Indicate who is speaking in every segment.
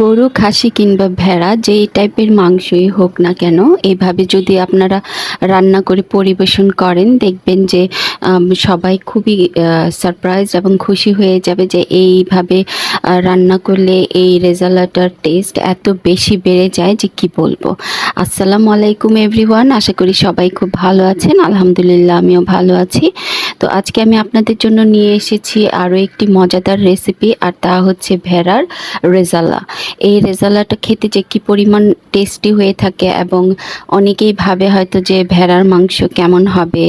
Speaker 1: গরু, খাসি কিংবা ভেড়া, যেই টাইপের মাংসই হোক না কেন এইভাবে যদি আপনারা রান্না করে পরিবেশন করেন, দেখবেন যে সবাই খুবই সারপ্রাইজ এবং খুশি হয়ে যাবে যে, এইভাবে রান্না করলে এই রেজাল্টার টেস্ট এত বেশি বেড়ে যায় যে, কি বলব? আসসালামু আলাইকুম এভরিওয়ান আশা করি সবাই খুব ভালো আছেন। আলহামদুলিল্লাহ, আমিও ভালো আছি। তো আজকে আমি আপনাদের জন্য নিয়ে এসেছি আরও একটি মজাদার রেসিপি আর তা হচ্ছে ভেড়ার রেজালা। এই রেজালাটা খেতে যে কি পরিমাণ টেস্টি হয়ে থাকে এবং অনেকেই ভাবে হয়তো যে ভেড়ার মাংস কেমন হবে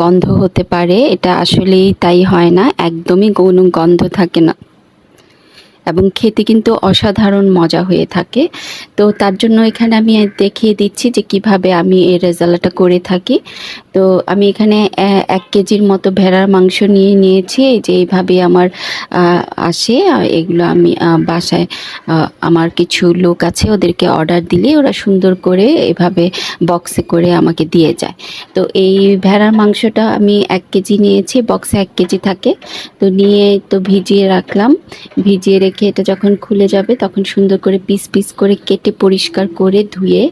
Speaker 1: গন্ধ হতে পারে, এটা আসলেই তাই হয় না, একদমই কোনো গন্ধ থাকে না। এবং খেতে কিন্তু অসাধারণ মজা হয়ে থাকে। তো তার জন্য এখানে আমি দেখিয়ে দিচ্ছি যে কীভাবে আমি এই রেজালাটা করে থাকি। তো আমি এখানে এক কেজির মতো ভেড়ার মাংস নিয়ে নিয়েছি। যে এইভাবে আমার আসে। এগুলো আমি বাসায় আমার কিছু লোক আছে, ওদেরকে অর্ডার দিলে ওরা সুন্দর করে এভাবে বক্সে করে আমাকে দিয়ে যায়। তো এই ভেড়ার মাংসটা আমি এক কেজি নিয়েছি। বক্সে এক কেজি থাকে। তো নিয়ে তো ভিজিয়ে রাখলাম। ভিজিয়ে রেখে এটা যখন খুলে যাবে, তখন সুন্দর করে পিস পিস করে কেটে পরিষ্কার করে ধুয়ে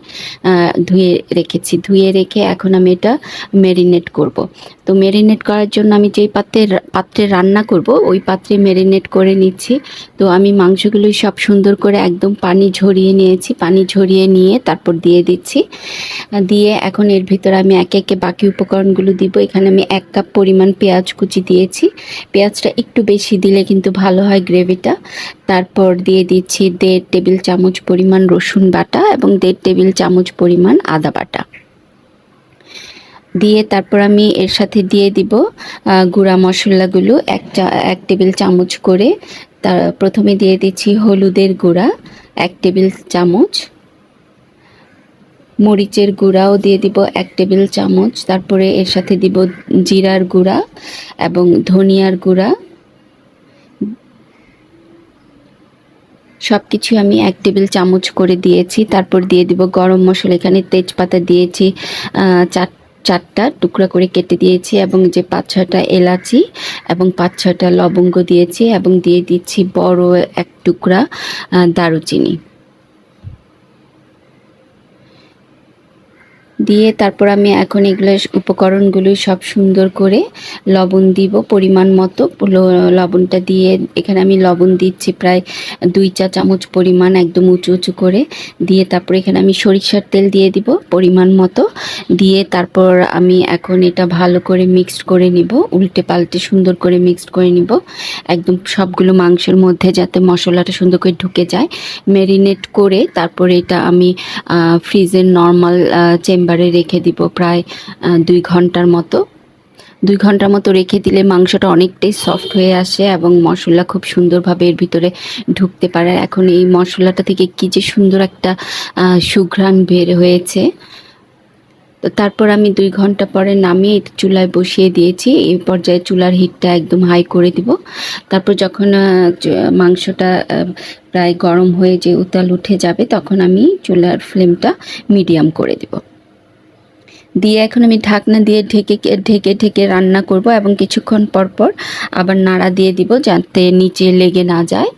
Speaker 1: ধুয়ে রেখেছি। ধুয়ে রেখে এখন আমি এটা ম্যারিনেট করব। তো মেরিনেট করার জন্য আমি যেই পাত্রে পাত্রে রান্না করব, ওই পাত্রে মেরিনেট করে নিচ্ছি। তো আমি মাংসগুলোই সব সুন্দর করে একদম পানি ঝরিয়ে নিয়েছি, পানি ঝরিয়ে নিয়ে তারপর দিয়ে দিচ্ছি। দিয়ে এখন এর ভিতরে আমি একে একে বাকি উপকরণগুলো দিব। এখানে আমি এক কাপ পরিমাণ পেঁয়াজ কুচি দিয়েছি। পেঁয়াজটা একটু বেশি দিলে কিন্তু ভালো হয় গ্রেভিটা। তারপর দিয়ে দিচ্ছি দেড় টেবিল চামচ পরিমাণ রসুন বাটা এবং দেড় টেবিল চামচ পরিমাণ আদা বাটা। দিয়ে তারপর আমি এর সাথে দিয়ে দিব গুঁড়া মশলাগুলো এক চা, এক টেবিল চামচ করে। তার প্রথমে দিয়ে দিচ্ছি হলুদের গুঁড়া, এক টেবিল চামচ। মরিচের গুঁড়াও দিয়ে দিব এক টেবিল চামচ। তারপরে এর সাথে দিব জিরার গুঁড়া এবং ধনিয়ার গুঁড়া। সব কিছু আমি এক টেবিল চামচ করে দিয়েছি। তারপর দিয়ে দিব গরম মশলা। এখানে তেজপাতা দিয়েছি চার চারটা টুকরা করে কেটে দিয়েছি এবং যে পাঁচ ছটা এলাচি এবং পাঁচ ছটা লবঙ্গ দিয়েছি এবং দিয়ে দিচ্ছি বড় এক টুকরা দারুচিনি। দিয়ে তারপর আমি এখন এগুলো উপকরণগুলো সব সুন্দর করে লবণ দিব পরিমাণ মতো। লবণটা দিয়ে এখানে আমি লবণ দিচ্ছি প্রায় দুই চা চামচ পরিমাণ একদম উঁচু উঁচু করে। দিয়ে তারপর এখানে আমি সরিষার তেল দিয়ে দিব পরিমাণ মতো। দিয়ে তারপর আমি এখন এটা ভালো করে মিক্সড করে নিব, উল্টে পাল্টে সুন্দর করে মিক্সড করে নিব। একদম সবগুলো মাংসের মধ্যে যাতে মশলাটা সুন্দর করে ঢুকে যায়। মেরিনেট করে তারপরে এটা আমি ফ্রিজের নর্মাল চেম্বারে রেখে দিব প্রায় দুই ঘণ্টার মতো। দুই ঘণ্টার মতো রেখে দিলে মাংসটা অনেকটাই সফট হয়ে আসে এবং মশলা খুব সুন্দরভাবে এর ভিতরে ঢুকতে পারে। এখন এই মশলাটা থেকে কি যে সুন্দর একটা সুঘ্রাণ বের হয়েছে। তো তারপর আমি দুই ঘণ্টা পরে নামিয়ে চুলায় বসিয়ে দিয়েছি। এই পর্যায়ে চুলার হিটটা একদম হাই করে দিব। তারপর যখন মাংসটা প্রায় গরম হয়ে যে উতাল উঠে যাবে, তখন আমি চুলার ফ্লেমটা মিডিয়াম করে দিব। দিয়ে এখন আমি ঢাকনা দিয়ে ঢেকে ঢেকে ঢেকে রান্না করব এবং কিছুক্ষণ পর পর আবার নাড়া দিয়ে দিব যাতে নিচে লেগে না যায়।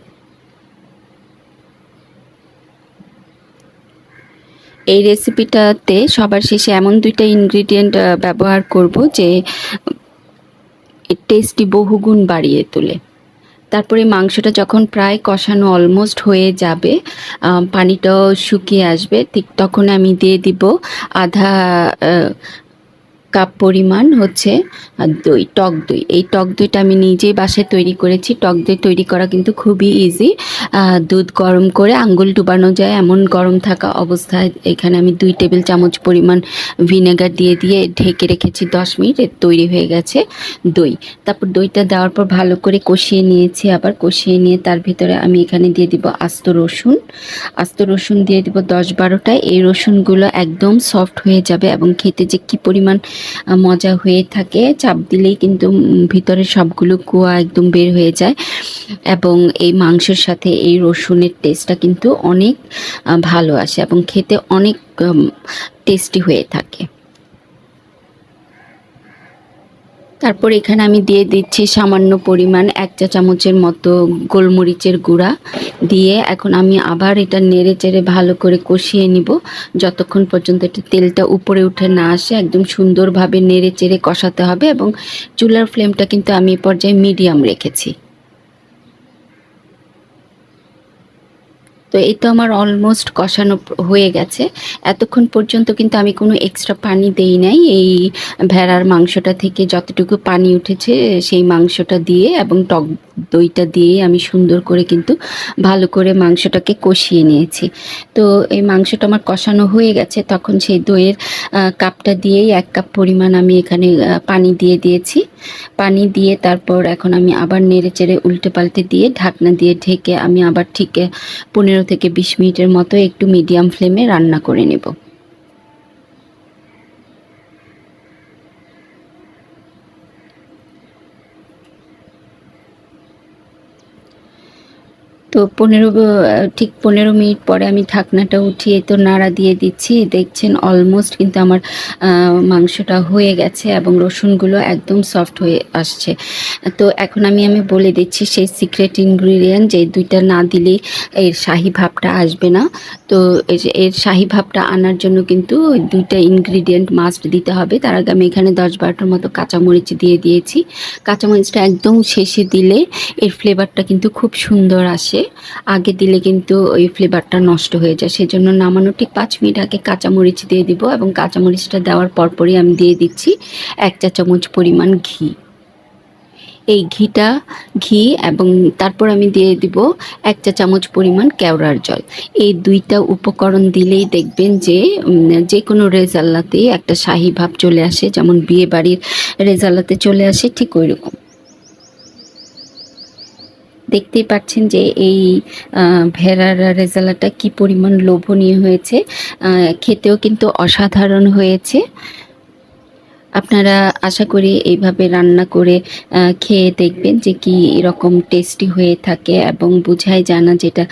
Speaker 1: এই রেসিপিটাতে সবার শেষে এমন দুইটা ইনগ্রিডিয়েন্ট ব্যবহার করব যে টেস্টি বহুগুণ বাড়িয়ে তোলে। তারপরে মাংসটা যখন প্রায় কষানো অলমোস্ট হয়ে যাবে পানিটাও শুকিয়ে আসবে, ঠিক তখন আমি দিয়ে দিব আধা কাপ পরিমাণ হচ্ছে দই, টক দই। এই টক দইটা আমি নিজেই বাসায় তৈরি করেছি। টক দই তৈরি করা কিন্তু খুবই ইজি দুধ গরম করে আঙ্গুল ডুবানো যায় এমন গরম থাকা অবস্থায়। এখানে আমি দুই টেবিল চামচ পরিমাণ ভিনেগার দিয়ে দিয়ে ঢেকে রেখেছি দশ মিনিট। তৈরি হয়ে গেছে দই। তারপর দইটা দেওয়ার পর ভালো করে কষিয়ে নিয়েছি। আবার কষিয়ে নিয়ে তার ভিতরে আমি এখানে দিয়ে দিব আস্ত রসুন। আস্ত রসুন দিয়ে দিব দশ বারোটায়। এই রসুনগুলো একদম সফট হয়ে যাবে এবং খেতে যে কি পরিমাণ মজা হয়ে থাকে। চাপ দিলেই কিন্তু ভিতরে সবগুলো কুয়া একদম বের হয়ে যায়। এবং এই মাংসের সাথে এই রসুনের টেস্টটা কিন্তু অনেক ভালো আসে এবং খেতে অনেক টেস্টি হয়ে থাকে। তারপর এখানে আমি দিয়ে দিচ্ছি সামান্য পরিমাণ এক চা চামচের মতো গোলমরিচের গুঁড়া দিয়ে এখন আমি আবার এটা নেড়ে চেড়ে ভালো করে কষিয়ে নিব। যতক্ষণ পর্যন্ত এটা তেলটা উপরে উঠে না আসে, একদম সুন্দরভাবে নেড়ে চেড়ে কষাতে হবে এবং চুলার ফ্লেমটা কিন্তু আমি এ পর্যায়ে মিডিয়াম রেখেছি। তো এই তো আমার অলমোস্ট কষানো হয়ে গেছে। এতক্ষণ পর্যন্ত কিন্তু আমি কোনো এক্সট্রা পানি দেই নাই। এই ভেড়ার মাংসটা থেকে যতটুকু পানি উঠেছে, সেই মাংসটা দিয়ে এবং টক দইটা দিয়ে আমি সুন্দর করে কিন্তু ভালো করে মাংসটাকে কষিয়ে নিয়েছি। তো এই মাংসটা আমার কষানো হয়ে গেছে। তখন সেই দইয়ের কাপটা দিয়েই এক কাপ পরিমাণ আমি এখানে পানি দিয়ে দিয়েছি। পানি দিয়ে তারপর এখন আমি আবার নেড়ে চেড়ে উল্টে পাল্টে দিয়ে ঢাকনা দিয়ে ঢেকে আমি আবার ঠিক পনেরো থেকে বিশ মিনিটের মতো একটু মিডিয়াম ফ্লেমে রান্না করে নেব। তো পনেরো ঠিক পনেরো মিনিট পরে আমি ঢাকনাটা উঠিয়ে তো নাড়া দিয়ে দিচ্ছি। দেখছেন অলমোস্ট কিন্তু আমার মাংসটা হয়ে গেছে এবং রসুনগুলো একদম সফট হয়ে আসছে। তো এখন আমি আমি বলে দিচ্ছি সেই সিক্রেট ইনগ্রিডিয়েন্ট যে দুইটা না দিলে এর শাহি ভাবটা আসবে না। তো এর শাহি ভাবটা আনার জন্য কিন্তু দুইটা ইনগ্রিডিয়েন্ট মাস্ট দিতে হবে। তার আগে আমি এখানে দশ বারোটার মতো কাঁচামরিচ দিয়ে দিয়েছি। কাঁচামরিচটা একদম শেষে দিলে এর ফ্লেভারটা কিন্তু খুব সুন্দর আসে। আগে দিলে কিন্তু ওই ফ্লেভারটা নষ্ট হয়ে যায়। সেজন্য নামানো ঠিক পাঁচ মিনিট আগে কাঁচামরিচ দিয়ে দিব এবং কাঁচামরিচটা দেওয়ার পরপরই আমি দিয়ে দিচ্ছি এক চা চামচ পরিমাণ ঘি। এই ঘিটা, ঘি এবং তারপর আমি দিয়ে দিব এক চা চামচ পরিমাণ কেওড়ার জল। এই দুইটা উপকরণ দিলেই দেখবেন যে যে কোনো রেজাল্লাতেই একটা শাহি ভাব চলে আসে। যেমন বিয়ে বাড়ির রেজাল্লাতে চলে আসে ঠিক ওই রকম দেখতেই পাচ্ছেন যে এই ভেড়ার রেজালাটা কি পরিমাণ লোভনীয় হয়েছে। খেতেও কিন্তু অসাধারণ হয়েছে। আপনারা আশা করি এইভাবে রান্না করে খেয়ে দেখবেন যে কি এরকম টেস্টি হয়ে থাকে এবং বোঝাই জানা যেটা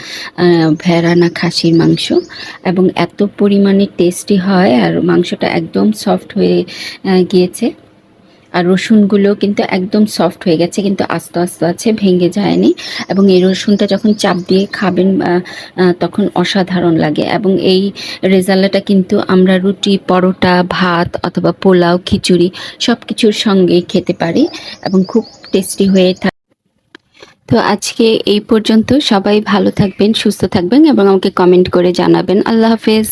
Speaker 1: ভেড়া না খাসির মাংস। এবং এত পরিমাণে টেস্টি হয় আর মাংসটা একদম সফট হয়ে গিয়েছে। আর রসুনগুলো কিন্তু একদম সফট হয়ে গেছে, কিন্তু আস্তে আস্তে আছে, ভেঙে যায়নি। এবং এই রসুনটা যখন চাপ দিয়ে খাবেন তখন অসাধারণ লাগে। এবং এই রেজাল্টটা কিন্তু আমরা রুটি, পরোটা, ভাত অথবা পোলাও, খিচুড়ি সব কিছুর সঙ্গেই খেতে পারি এবং খুব টেস্টি হয়ে থাকে তো আজকে এই পর্যন্ত সবাই ভালো থাকবেন, সুস্থ থাকবেন এবং আমাকে কমেন্ট করে জানাবেন। আল্লাহ হাফেজ।